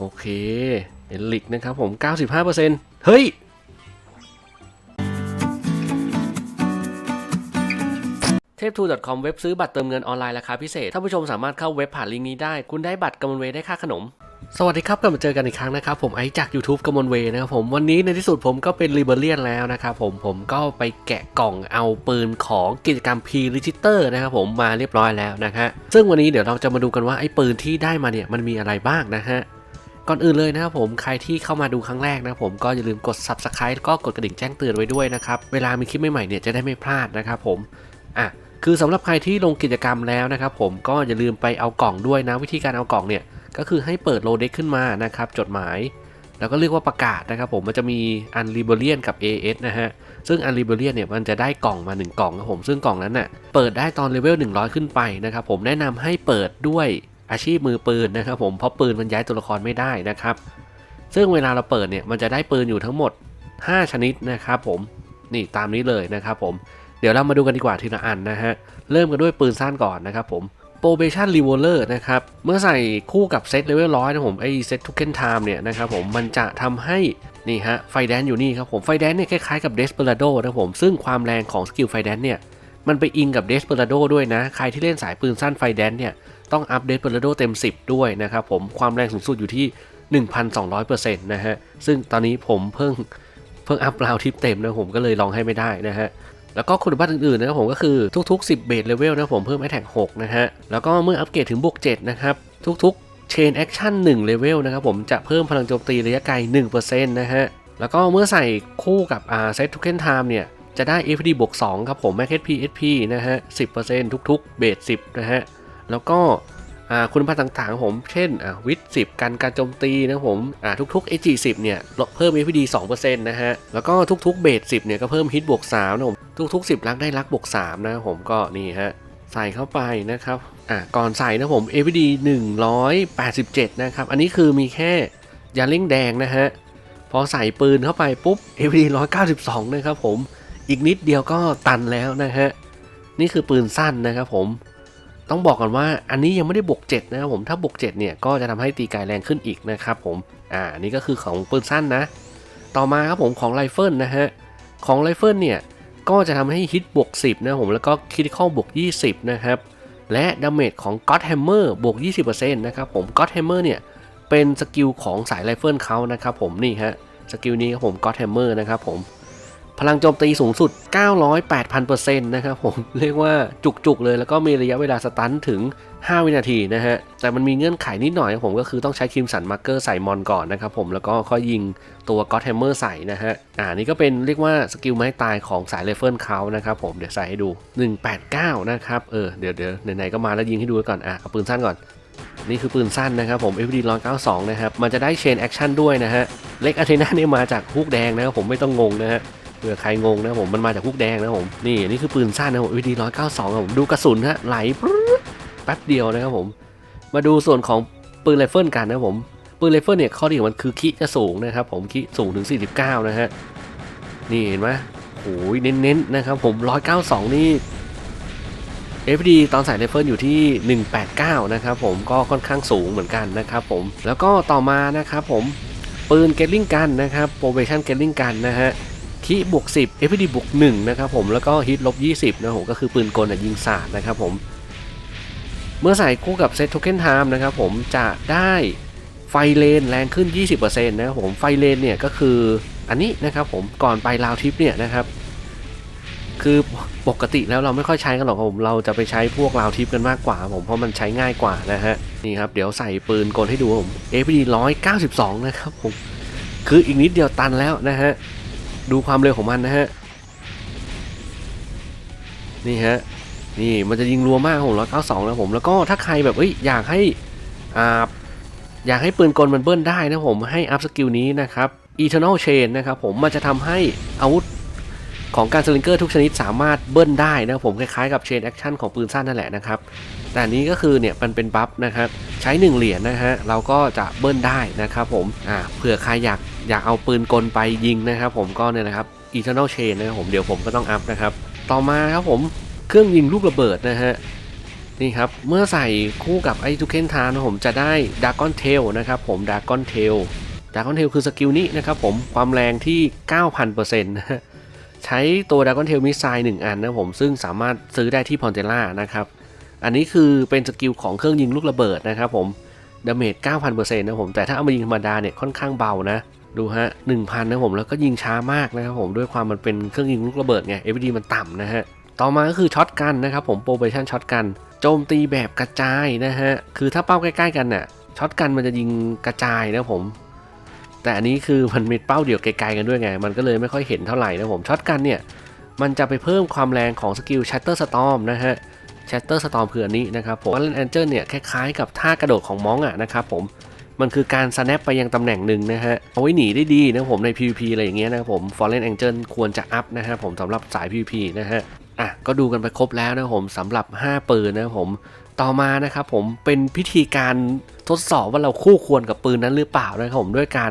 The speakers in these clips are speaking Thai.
โอเคเอลิกนะครับผม 95%เฮ้ย เทพทู .com เว็บซื้อบัตรเติมเงินออนไลน์ราคาพิเศษ ท่านผู้ชมสามารถเข้าเว็บผ่านลิงก์นี้ได้ คุณได้บัตรกำมลเวย์ได้ค่าขนมสวัสดีครับกลับมาเจอกันอีกครั้งนะครับ ผมไอจาก YouTube กำมลเวย์นะครับผมวันนี้ในที่สุดผมก็เป็นรีเบเลียนแล้วนะครับผมผมก็ไปแกะกล่องเอาปืนของกิจกรรม P Register นะครับผมมาเรียบร้อยแล้วนะฮะซึ่งวันนี้เดี๋ยวเราจะมาดูกันว่าไอ้ปืนที่ได้มาเนี่ยมันมีอะไรบ้างนะฮะ ก่อนอื่นเลยนะครับผมใครที่เข้ามาดูครั้งแรกนะผมก็อย่าลืมกด Subscribe แล้วก็กดกระดิ่งแจ้งเตือนไว้ด้วยนะครับเวลามีคลิปใหม่ๆเนี่ยจะได้ไม่พลาดนะครับผมอะคือสำหรับใครที่ลงกิจกรรมแล้วนะครับผมก็อย่าลืมไปเอากล่องด้วยนะวิธีการเอากล่องเนี่ยก็คือให้เปิดโลเด็กขึ้นมานะครับจดหมาย แล้วก็เรียกว่าประกาศนะครับผมมันจะมีอันริเบเลียนกับ AS นะฮะซึ่งอันริเบเลียนเนี่ยมันจะได้กล่องมา 1 กล่องครับผมซึ่งกล่องนั้นน่ะเปิดได้ตอนเลเวล100 ขึ้นไปนะครับผมแนะนำให้เปิดด้วย อาชีพมือปืนนะครับผมเพราะปืนมันย้ายตัวละครไม่ได้นะครับ ซึ่งเวลาเราเปิดเนี่ยมันจะได้ปืนอยู่ทั้งหมด 5 ชนิดนะครับผมนี่ตามนี้เลยนะครับผมเดี๋ยวเรามาดูกันดีกว่าทีละอันนะฮะเริ่มกันด้วยปืนสั้นก่อนนะครับผม probation revolver นะครับเมื่อใส่คู่กับเซตเลเวลร้อยนะผมไอเซตทุกเกนไทม์เนี่ยนะครับผมมันจะทำให้นี่ฮะไฟแดนอยู่นี่ครับผมไฟแดนเนี่ยคล้ายๆกับ Desperado นะผมซึ่งความแรงของสกิลไฟแดนเนี่ยมันไปอิงกับ Desperado ด้วยนะ ใครที่เล่นสายปืนสั้นไฟแดนเนี่ย ต้องอัพ Desperado เต็ม 10 ด้วยนะครับผมความแรงสูงสุดอยู่ที่ 1,200%นะฮะซึ่งตอนนี้ผมเพิ่งเพิ่งอัพราวทิปเต็มนะผมก็เลยลองให้ไม่ได้นะฮะแล้วก็คุณสมบัติอื่นๆนะครับผมก็คือทุก ๆ 10 เบสเลเวลนะผมเพิ่มไอแท็ก6นะฮะแล้วก็เมื่ออัปเกรดถึงบวก7นะครับทุกๆ Chain Action 1เลเวลนะครับผมจะเพิ่มพลังโจมตีระยะไกล1%นะฮะแล้วก็เมื่อใส่คู่กับอ่าเซตทุกเคนไทม์เนี่ยจะได้ FD บวก2ครับผม Max HP SP นะฮะ 10%ทุกๆ เบส10 นะฮะ แล้วก็คุณภาพต่างๆผมเช่นวิทย์สิบกันการโจมตีนะผมทุกๆ AG 10เนี่ยเพิ่ม FPD 2%นะฮะ แล้วก็ทุกๆเบส10เนี่ยก็เพิ่มฮิตบวก3นะผมทุกๆ 10 ลักได้ลักบวก3นะผมก็นี่ฮะใส่เข้าไปนะครับอ่าก่อนใส่นะผม FPD 187 นะครับ อันนี้คือมีแค่ยาเล่งแดงนะฮะ พอใส่ปืนเข้าไปปุ๊บ FPD 192 นะครับผมอีกนิดเดียวก็ตันแล้วนะฮะ นี่คือปืนสั้นนะครับผม ต้องบอกก่อนว่าอันนี้ยังไม่ได้บวก7นะครับผมถ้าบวก7เนี่ยก็จะทำให้ตีไกลแรงขึ้นอีกนะครับผมอ่านนี้ก็คือของปืนสั้นนะ ต่อมาครับผมของไรเฟิลนะฮะของไรเฟิลเนี่ยก็จะทำให้ฮิตบวก10นะครับผมแล้วก็คิดิคอลบวก20นะครับและดาเมจของ God Hammer บวก20%นะครับผม God Hammer เนี่ยเป็นสกิลของสายไรเฟิลเขานะครับผมนี่ฮะสกิลนี้ครับผม God Hammer นะครับผม พลังโจมตีสูงสุด 908,000%นะครับผม เรียกว่าจุกๆเลย แล้วก็มีระยะเวลาสตันถึง 5 วินาทีนะฮะ แต่มันมีเงื่อนไขนิดหน่อยผมก็คือต้องใช้คิมสันมาร์เกอร์ใส่มอนก่อนนะครับผม แล้วก็ค่อยยิงตัวก็อตแฮมเมอร์ใส่นะฮะ อ่า นี่ก็เป็นเรียกว่าสกิลไม้ตายของสายเลเฟิลเขานะครับผม เดี๋ยวใส่ให้ดู 189 นะครับ เออ เดี๋ยวเดี๋ยวไหนๆก็มาแล้วยิงให้ดูก่อน อะ เอาปืนสั้นก่อนนี่คือปืนสั้นนะครับผม FD 192 นะครับ มันจะได้เชนแอคชั่นด้วยนะฮะ เล็กอาเทนาเนี่ยมาจากฮุกแดงนะครับผมไม่ต้องงงนะฮะ เผื่อใครงงนะผมมันมาจากพวกแดงนะผมนี่นี่คือปืนสั้นนะผมวิดีร้อยเก้าสองผมดูกระสุนฮะไหลแป๊บเดียวนะครับผม มาดูส่วนของปืนไรเฟิลกันนะผมปืนไรเฟิลเนี่ยข้อดีของมันคือคิจะสูงนะครับผมคิสูงถึง 49 นะฮะนี่เห็นไหมโอ้ยเน้นๆนะครับผม 192 นี่ FD ตอนใส่ไรเฟิลอยู่ที่ 189 นะครับผมก็ค่อนข้างสูงเหมือนกันนะครับผมแล้วก็ต่อมานะครับผมปืนเกลลิงกันนะครับโปรเบชั่นเกลลิงกันนะฮะ คีบวก10 FPD บวก1นะครับผมแล้วก็ฮิตลบ 20นะผมก็คือปืนกลน่ะยิงสาดนะครับผม เมื่อใส่คู่กับเซตโทเค็นไทม์นะครับผมจะได้ไฟเลนแรงขึ้น 20%นะครับผมไฟเลนเนี่ยก็คืออันนี้นะครับผมก่อนไปลาวทิปเนี่ยนะครับ คือปกติแล้วเราไม่ค่อยใช้กันหรอกครับผมเราจะไปใช้พวกลาวทิปกันมากกว่าผมเพราะมันใช้ง่ายกว่านะฮะนี่ครับเดี๋ยวใส่ปืนกลให้ดูครับผม FPD 192 นะครับผมคืออีกนิดเดียวตันแล้วนะฮะ ดูความเร็วของมันนะฮะ นี่ฮะ นี่มันจะยิงรัวมากผมร้อยเก้าสองนะผม แล้วก็ถ้าใครแบบเอ้ยอยากให้อ่าอยากให้ปืนกลมันเบิ้ลได้นะผมให้อัพสกิลนี้นะครับ Eternal Chain นะครับผมมันจะทำให้อาวุธของการสลิงเกอร์ทุกชนิดสามารถเบิ้ลได้นะผมคล้ายๆกับ Chain Action ของปืนสั้นนั่นแหละนะครับ แต่นนี้ก็คือเนี่ยมันเป็นบัฟนะครับ ใช้ 1 เหรียญนะฮะเราก็จะเบิ้ลได้นะครับผมอ่าเผื่อใครอยาก อยากเอาปืนกลไปยิงนะครับผมก็เนี่ยนะครับ Eternal Chain นะครับผมเดี๋ยวผมก็ต้องอัพนะครับ ต่อมาครับผมเครื่องยิงลูกระเบิดนะฮะนี่ครับเมื่อใส่คู่กับไอ้ทูเคนทานผมจะได้ดากอนเทลนะครับผมดากอนเทลดากอนเทลคือสกิลนี้นะครับผมความแรงที่ 9,000%นะฮะใช้ตัวดากอนเทลมิสไซล์1อันนะผมซึ่งสามารถซื้อได้ที่พอนเทล่านะครับอันนี้คือเป็นสกิลของเครื่องยิงลูกระเบิดนะครับผม ดาเมจ 9,000%นะผม แต่ถ้าเอามายิงธรรมดาเนี่ยค่อนข้างเบานะ ดูฮะ 1,000 นะผมแล้วก็ยิงช้ามากนะครับผมด้วยความมันเป็นเครื่องยิงลูกระเบิดไง FD มันต่ำนะฮะ ต่อมาก็คือช็อตกันนะครับผมโปรเบชั่นช็อตกันโจมตีแบบกระจายนะฮะ คือถ้าเป้าใกล้ๆกันน่ะช็อตกันมันจะยิงกระจายนะผม แต่อันนี้คือมันมีเป้าเดี่ยวไกลๆกันด้วยไง มันก็เลยไม่ค่อยเห็นเท่าไหร่นะผมช็อตกันเนี่ยมันจะไปเพิ่มความแรงของสกิล Shatter Storm นะฮะ Shatter Storm คืออันนี้นะครับผม Fallen Angel เนี่ยคล้ายๆกับท่ากระโดดของมองอะนะครับผมมันคือการ snap ไปยังตำแหน่งหนึ่งนะฮะ เอาไว้หนีได้ดีนะผมใน PVP อะไรอย่างเงี้ยนะครับผม Fallen Angel ควรจะอัพนะฮะผมสำหรับสาย PVP นะฮะ อะ ก็ดูกันไปครบแล้วนะผมสำหรับ 5 ปืนนะผม ต่อมานะครับผมเป็นพิธีการทดสอบว่าเราคู่ควรกับปืนนั้นหรือเปล่านะครับผมด้วยการ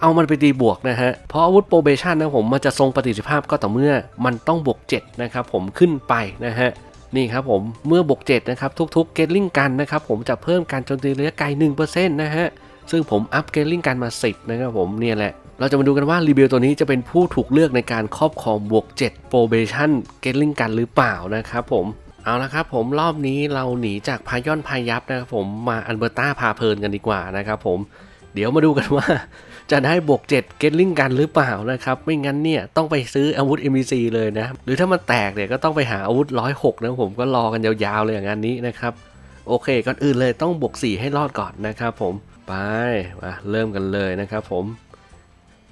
เอามันไปตีบวกนะฮะ เพราะอาวุธโปรเบชันนะผมมันจะทรงประสิทธิภาพก็ต่อเมื่อมันต้องบวก 7 นะครับผมขึ้นไปนะฮะ นี่ครับผมเมื่อบวก7นะครับทุกๆเกตลิงกันนะครับผมจะเพิ่มการโจมตีระยะไกล1%นะฮะซึ่งผมอัพเกลลิงกันมา 10 นะครับผมเนี่ยแหละเราจะมาดูกันว่ารีเบลตัวนี้จะเป็นผู้ถูกเลือกในการครอบครองบวก7 probation เกลลิงกันหรือเปล่านะครับผมเอาละครับผมรอบนี้เราหนีจากพายอนพายับนะครับผมมาอันเบอร์ต้าพาเพลินกันดีกว่านะครับผมเดี๋ยวมาดูกันว่า จะได้บวก 7 เกตลิงกันหรือเปล่านะครับ ไม่งั้นเนี่ยต้องไปซื้ออาวุธ MVC เลยนะ หรือถ้ามันแตกเนี่ยก็ต้องไปหาอาวุธ 106 นะผมก็รอกันยาวๆเลยอย่างงานนี้นะครับ โอเค ก่อนอื่นเลยต้องบวก 4 ให้รอดก่อนนะครับผม ไปมาเริ่มกันเลยนะครับผม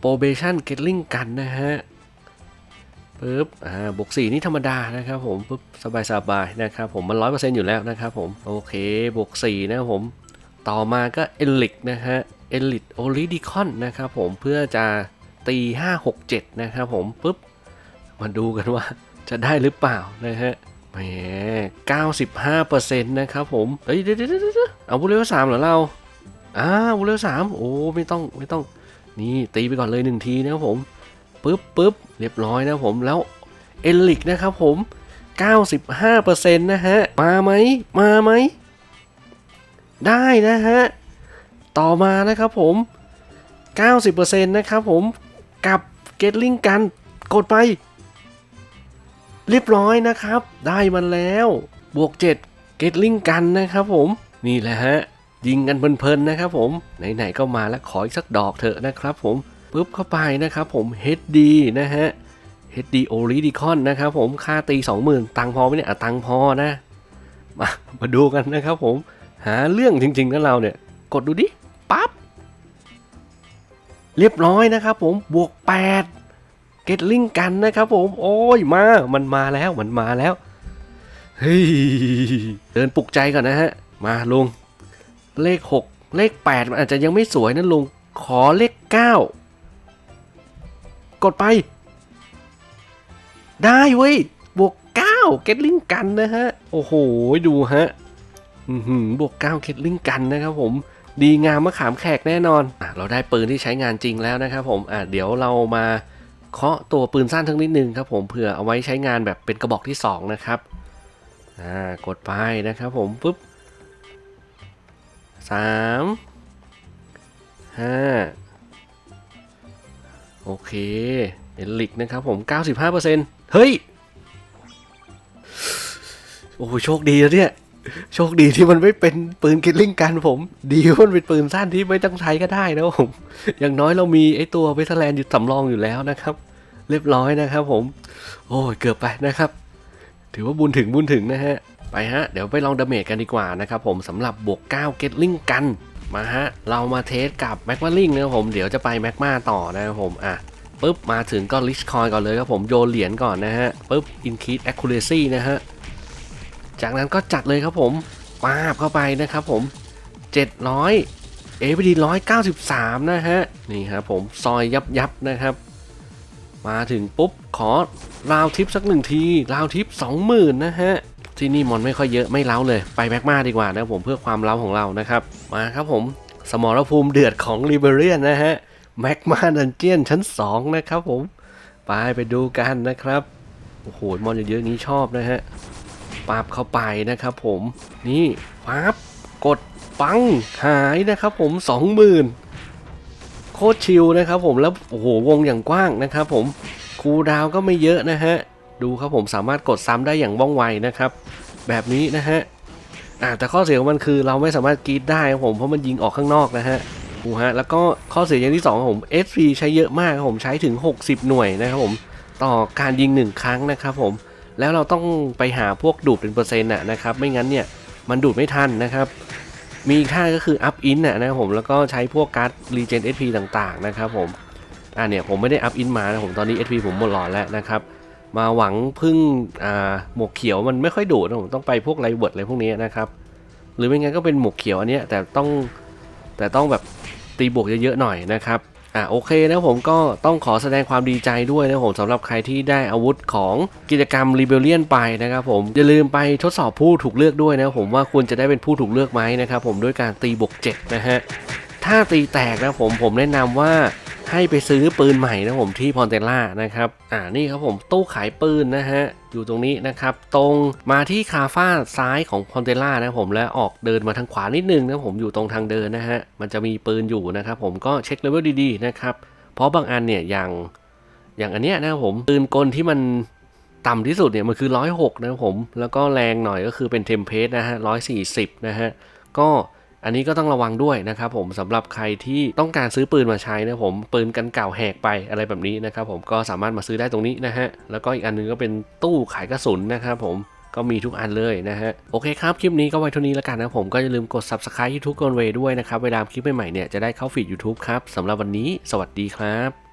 probation gatling กันนะฮะปึ๊บ อ่า บวก4นี่ธรรมดานะครับผม ปึ๊บ สบายๆนะครับผม มัน100%อยู่แล้วนะครับผม โอเค บวก4นะครับผม ต่อมาก็ e l i t นะฮะ e l i t o l y d i c o n นะครับผมเพื่อจะตี 5 6 7 นะครับผมปึ๊บ มาดูกันว่าจะได้หรือเปล่านะฮะแหม95%นะครับผมเฮ้ยเดี๋ยวเดี๋ยวเดี๋ยวเอาบุเรลสามเหรอเราอ่าบุเรลสามโอ้ไม่ต้องไม่ต้องนี่ตีไปก่อนเลยหนึ่งทีนะครับผมปึ๊บปึ๊บเรียบร้อยนะครับผมแล้วเอลิกนะครับผม 95%นะฮะ มาไหมมาไหม ได้นะฮะ ต่อมานะครับผม 90%นะครับผมกับเกตลิงกันกดไป เรียบร้อยนะครับ ได้มันแล้ว บวก 7 เกตลิงกันนะครับผมนี่แหละฮะยิงกันเพลินๆนะครับผมไหนๆก็มาแล้วขออีกสักดอกเถอะนะครับผมปุ๊บเข้าไปนะครับผม HD นะฮะ HD o l y d i c o n นะครับผมค่าตี 20,000 ตังพอไหมเนี่ยตังพอนะ มามาดูกันนะครับผม หาเรื่องจริงๆนะเราเนี่ย กดดูดิ เรียบร้อยนะครับผมบวก 8 เกตลิงกันนะครับผมโอ้ยมามันมาแล้วมันมาแล้วเฮ้ยเดินปลุกใจก่อนนะฮะ มาลุงเลข 6 เลข 8 มันอาจจะยังไม่สวยนะลุงขอเลข 9 กดไป ได้เว้ยบวก 9 เกตลิงกันนะฮะ โอ้โห ดูฮะบวก 9 เกตลิงกันนะครับผม ดีงามมะขามแขกแน่นอนอเราได้ปืนที่ใช้งานจริงแล้วนะครับผมอะเดี๋ยวเรามาเคาะตัวปืนสั้นทั้งนิดนึงครับผมเผื่อเอาไว้ใช้งานแบบเป็นกระบอกที่ 2 นะครับอ่ากดไปนะครับผมปุ๊บสามห้าโอเคเอลิกนะครับผม 95%เฮ้ย โอ้โหโชคดีแล้วเนี่ย โชคดีที่มันไม่เป็นปืนกิลลิ่งกันผม ดีว่ามันเป็นปืนสั้นที่ไม่ต้องใช้ก็ได้นะผม อย่างน้อยเรามีไอ้ตัวเวทแลนด์อยู่สำรองอยู่แล้วนะครับ เรียบร้อยนะครับผม โอ้ยเกือบไปนะครับ ถือว่าบุญถึงบุญถึงนะฮะ ไปฮะ เดี๋ยวไปลองดาเมจกันดีกว่านะครับผมสำหรับบวก9เกตลิงกันมาฮะ เรามาเทสกับแม็กมาลิงนะครับผม เดี๋ยวจะไปแม็กมาต่อนะครับผม อะปุ๊บ มาถึงก็ลิชคอยก่อนเลยครับผม โยนเหรียญก่อนนะฮะปุ๊บ increase accuracy นะฮะ จากนั้นก็จัดเลยครับผมปาบเข้าไปนะครับผม 700 APD 193 นะฮะ นี่ครับผมซอยยับยับนะครับ มาถึงปุ๊บขอราวทิปสักหนึ่งทีราวทิป20,000 นะฮะ ที่นี่มอนไม่ค่อยเยอะไม่เล้าเลย ไปแม็กมาดีกว่านะผมเพื่อความเล้าของเรานะครับ มาครับผมสมรภูมิเดือดของลิเบเรียนนะฮะแม็กมาดันเจียนชั้น 2 นะครับผม ไปไปดูกันนะครับ โอ้โหมอนเยอะๆนี้ชอบนะฮะ ปั๊บเข้าไปนะครับผมนี่ปั๊บกดปังหายนะครับผม20,000โคตรชิลนะครับผมแล้วโอ้โหวงอย่างกว้างนะครับผมคูดาวก็ไม่เยอะนะฮะดูครับผมสามารถกดซ้ำได้อย่างว่องไวนะครับ แบบนี้นะฮะอ่าแต่ข้อเสียของมันคือเราไม่สามารถกรีดได้ครับผมเพราะมันยิงออกข้างนอกนะฮะดูฮะแล้วก็ข้อเสียอย่างที่สองผม SP ใช้เยอะมากครับผมใช้ถึง 60 หน่วยนะครับผมต่อการยิงหนึ่งครั้งนะครับผม แล้วเราต้องไปหาพวกดูดเป็นเปอร์เซ็นต์นะครับ ไม่งั้นเนี่ยมันดูดไม่ทันนะครับ มีอีกท่าก็คือ up in น่ะนะครับผมแล้วก็ใช้พวกการ์ด regen SP ต่างๆนะครับผมอ่าเนี่ยผมไม่ได้ up in มานะผมตอนนี้ SP ผมหมดหลอดแล้วนะครับ มาหวังพึ่งอ่าหมวกเขียวมันไม่ค่อยดูดนะผมต้องไปพวกไรเวิร์ดอะไรพวกนี้นะครับหรือไม่งั้นก็เป็นหมวกเขียวอันเนี้ยแต่ต้องแต่ต้องแบบตีบวกเยอะๆหน่อยนะครับ อะโอเคนะผมก็ต้องขอแสดงความดีใจด้วยนะผมสำหรับใครที่ได้อาวุธของกิจกรรม r e เบลเลียนไปนะครับผมอย่าลืมไปทดสอบผู้ถูกเลือกด้วยนะผมว่าคุณจะได้เป็นผู้ถูกเลือกไหมนะครับผมด้วยการตีบวก7นะฮะถ้าตีแตกนะผมผมแนะนำว่า ให้ไปซื้อปืนใหม่นะผมที่พอนเตล่านะครับอ่านี่ครับผมตู้ขายปืนนะฮะอยู่ตรงนี้นะครับ ตรงมาที่คาฟ้าซ้ายของพอนเตล่านะผมแล้วออกเดินมาทางขวานิดนึงนะผมอยู่ตรงทางเดินนะฮะมันจะมีปืนอยู่นะครับผมก็เช็คเลเวลดีๆนะครับเพราะบางอันเนี่ยอย่างอย่างอันเนี้ยนะครับผมปืนกลที่มันต่ำที่สุดเนี่ยมันคือ 106 นะครับผม แล้วก็แรงหน่อยก็คือเป็นเทมเพสนะฮะ 140 นะฮะ ก็ อันนี้ก็ต้องระวังด้วยนะครับผมสำหรับใครที่ต้องการซื้อปืนมาใช้นะผมปืนกันเก่าแหกไปอะไรแบบนี้นะครับผมก็สามารถมาซื้อได้ตรงนี้นะฮะแล้วก็อีกอันหนึงก็เป็นตู้ขายกระสุนนะครับผมก็มีทุกอันเลยนะฮะ โอเคครับ คลิปนี้ก็ไว้เท่านี้แล้วกันนะผมก็อย่าลืมกด subscribe ยูทูบก o นเวด้วยนะครับ เวลาคลิปใหม่ๆเนี่ยจะได้เข้าฟีด YouTube ครับสำหรับวันนี้ สวัสดีครับ